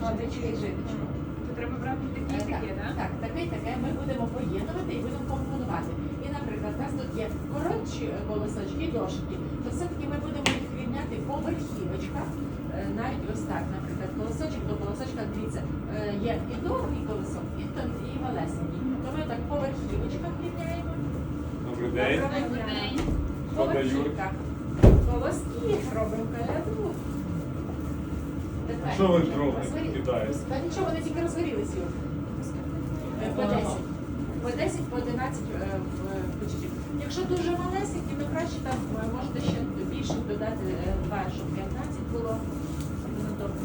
То треба брати такі Е, такі, так, так? так, таке, таке ми будемо поєднувати і будемо компонувати. І, наприклад, у нас тут є коротші колосочки довші, то все-таки ми будемо їх рівняти по верхівочках. Е, Навіть ось так, наприклад, колосочок до колосочка, дивіться, е, є і довгий колосок, і, тон- і малесенький. То ми так по верхівочках рівняємо. Добрий день. Добрий день. По верхівках. Колоски робимо. Що ви Розгорі- кидаєте? Та нічого, вони тільки розгорілися. По 10. По 10, по 11 е, е, пучків. Якщо дуже малесенькі, то краще там е, можете ще більше додати два, щоб 15 було. Воно добре.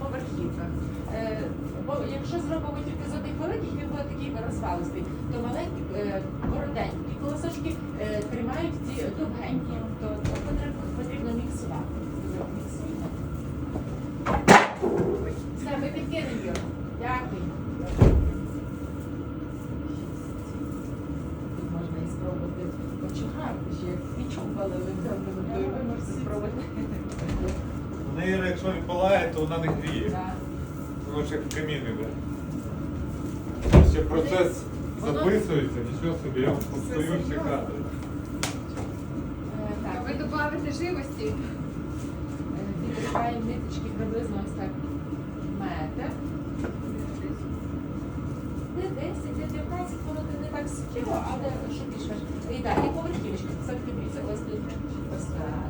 По верхівках. Е, Бо якщо зробимо тільки з одних великих, він буде такий розвалистий, то маленькі, коротенькі колосочки тримають ці довгенькі. То, потрібно. Все, ми підкинемо його. Дякую. Тут можна і спробувати почухати, ще як пічку палили, ви можете спробувати. В якщо не палає, то вона не гріє. Воно як в камін іде. Ще процес записується, нічого собі, я постою ще кадри. Е, додавите живості? Е, ниточки приблизно ось так метр. Не 10, не 15, воно не так суттєво, але що більш важ. І так, і поверхівочка. Це дивіться, ось тут. Ось так.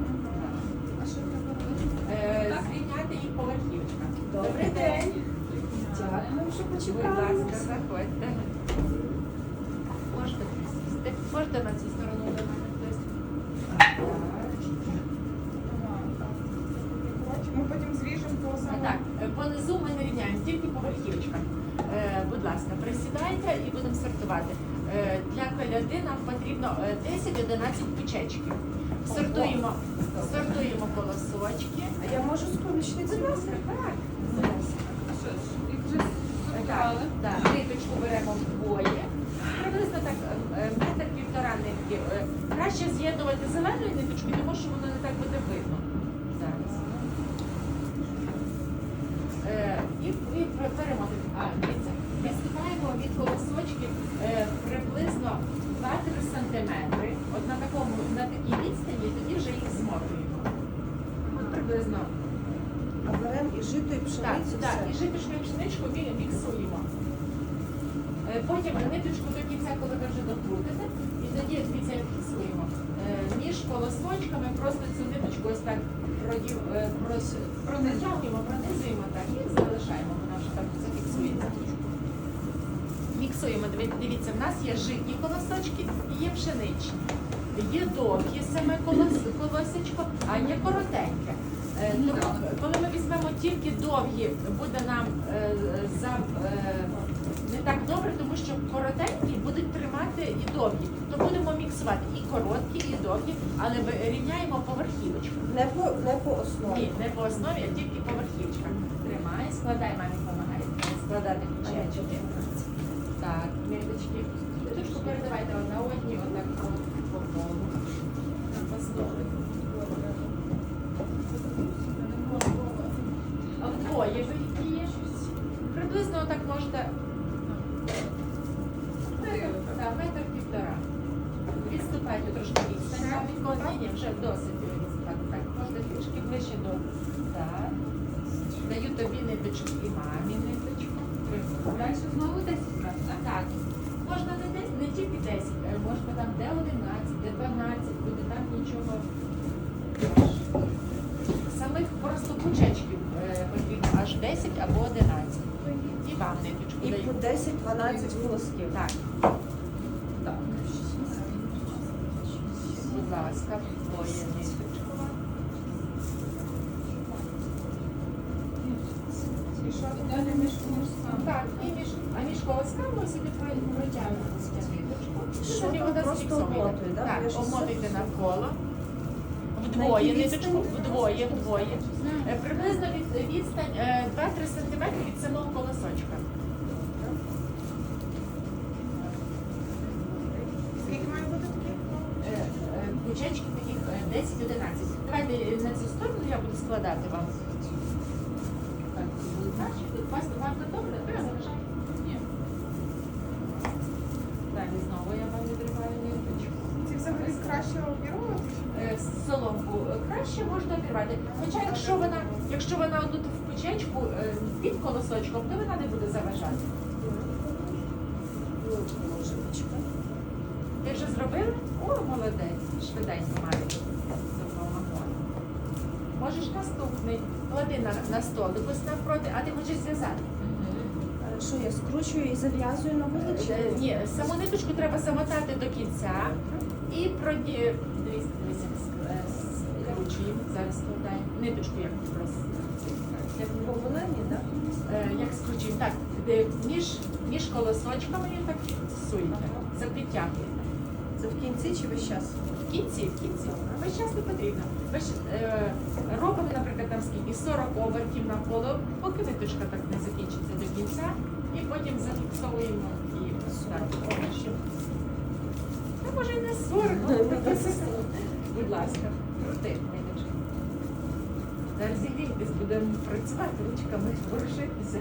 А що треба робити? Е, Звільняти їх поверхівочка. Добрий день. Дякую, що Будь ласка, заходьте. Можете. Можете на цю сторону до мене хтось. Так. Ми потім зріжемо по А самому. Так, е, понизу ми не рівняємо, тільки по верхівочках. Е, будь ласка, присідайте і будемо сортувати. Е, для коляди нам потрібно е, 10-11 пучечків. Сортуємо, сортуємо колосочки. А я можу з Будь ласка, так. Так, так, ниточку беремо вдвоє. Приблизно так е, е, метр півтора нитки. Е, Краще з'єднувати зеленою ниточкою, тому що воно не так буде видно. Зараз. Е, І, перемотати. Відступаємо від колосочків е, приблизно 2-3 сантиметри. От на такому, на такій відстані, тоді вже їх змотуємо. Приблизно А беремо і жито, і пшеницю. так, все. і житочку і пшеничку мі- міксуємо. Е, Потім ниточку до кінця, коли ви вже докрутите, і тоді як фіксуємо. Е, Між колосочками просто цю ниточку ось так продів- е, прос- пронизуємо так і залишаємо. Вона вже так зафіксується. Міксуємо. Дивіться, в нас є житні колосочки і є пшеничні. Є довгі саме колос, колосечко, а є коротеньке. Е, Тому, коли ми візьмемо тільки довгі, буде нам е, за, не так добре, тому що коротенькі будуть тримати і довгі. То будемо міксувати і короткі, і довгі, але ми рівняємо по верхівочках. Не по, не по основі. Ні, не по основі, а тільки по верхівочках. Тримай, складай, мамі допомагає складати печечки. Так, ниточки. Ниточку передавайте одна одній, отак по, колу. Вдвоє ви які? Приблизно так можете. Метр, так, метр півтора. Відступайте трошки відстань. Вам від вже досить відступати. Так, можна трішки ближче до. Так. Даю тобі ниточку і мамі ниточку. Далі знову 10 разів, так? Так. Можна не, не тільки 10, е, можна там де 11, де 12, буде там нічого. Самих просто пучечків е, потрібно аж 10 або 11. І вам ниточку І по 10-12 волосків. Так, Так. Між комусь Так, і між, а протягнути ниточку. Що Собі зафіксовує. Так, обмотуйте навколо. Вдвоє ниточку, вдвоє, вдвоє. Е, Приблизно від відстань е, 2-3 см від самого колосочка. Скільки таких? Е, е, Пучечки таких е, 10, 11. Давайте на цю сторону я буду складати вам. Так, краще. Тут вас вам не добре? Ви заважаєте? Ні. Далі знову я вам відриваю ниточку. Ці взагалі краще обірвати? Е, соломку краще можна обірвати. Хоча якщо вона, якщо вона тут в печечку під колосочком, то вона не буде заважати. Ти вже зробила? О, молодець, швиденько. Допомогла. Можеш наступний. Клади на, на столик, ось навпроти, а ти хочеш зв'язати. Е, Що я скручую і зав'язую на Е. Ні, саму ниточку треба замотати до кінця і проді... Дивіться, дивіться, е, скручуємо. Зараз складаємо. Ниточку як просто. Як в так? Е, як скручуємо. Так, між, між колосочками так суйте. Це підтягуєте. Це в кінці чи весь час? В кінці, в кінці. Весь час не потрібно. Ж е, робимо, наприклад, там скільки 40 обертів навколо, поки ниточка так не закінчиться до кінця, і потім зафіксовуємо і так, обертів. Та може і не 40, але таке. Будь ласка, крути ниточку. Зараз зігрійтесь, будемо працювати ручками, ворушитися.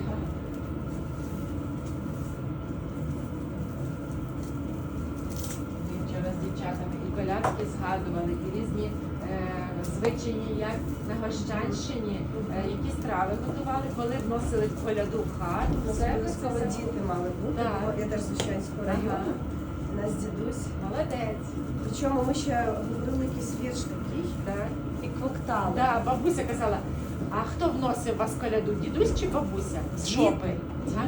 Ми дівчатами і колядки згадували, і різні е, звичаї, як на Гощанщині, е, які страви готували, коли вносили в коляду в хату. Це Це обов'язково діти мали бути, Так. бо я теж з Лучанського району. У нас дідусь. Молодець. Причому ми ще говорили якийсь вірш такий Так. і квоктали. Да, бабуся казала, а хто вносив вас коляду, дідусь чи бабуся? З Діти. шопи. А,